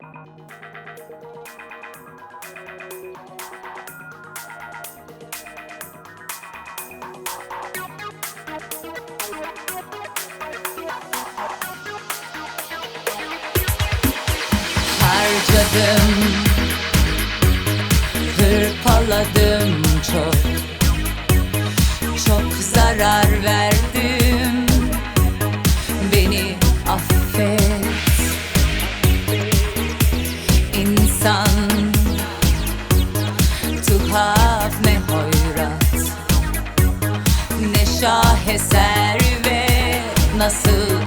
Harcadım Hırpaladım çok. Çok zarar ver keser ve nasıl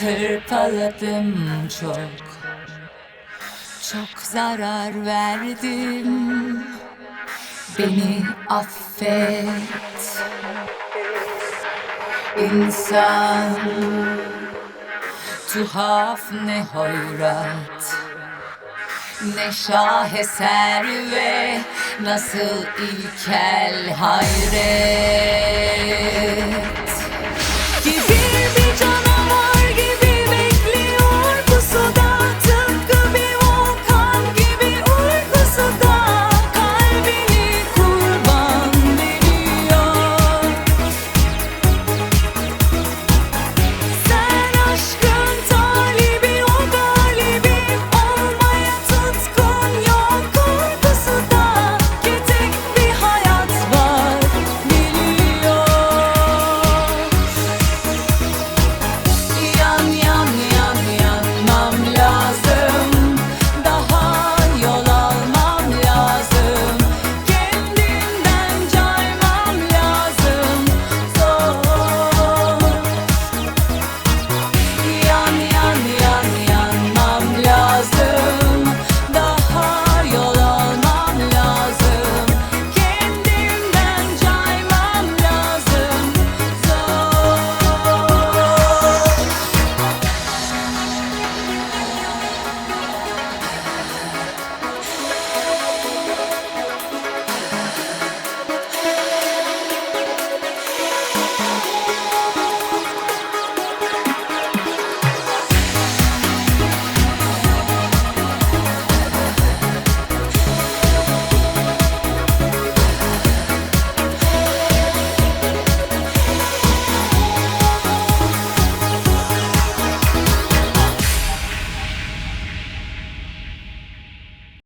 Hırpaladım çok. Çok zarar verdim. Beni affet. İnsan Tuhaf ne hoyrat. Ne şaheser ve Nasıl ilkel hayret.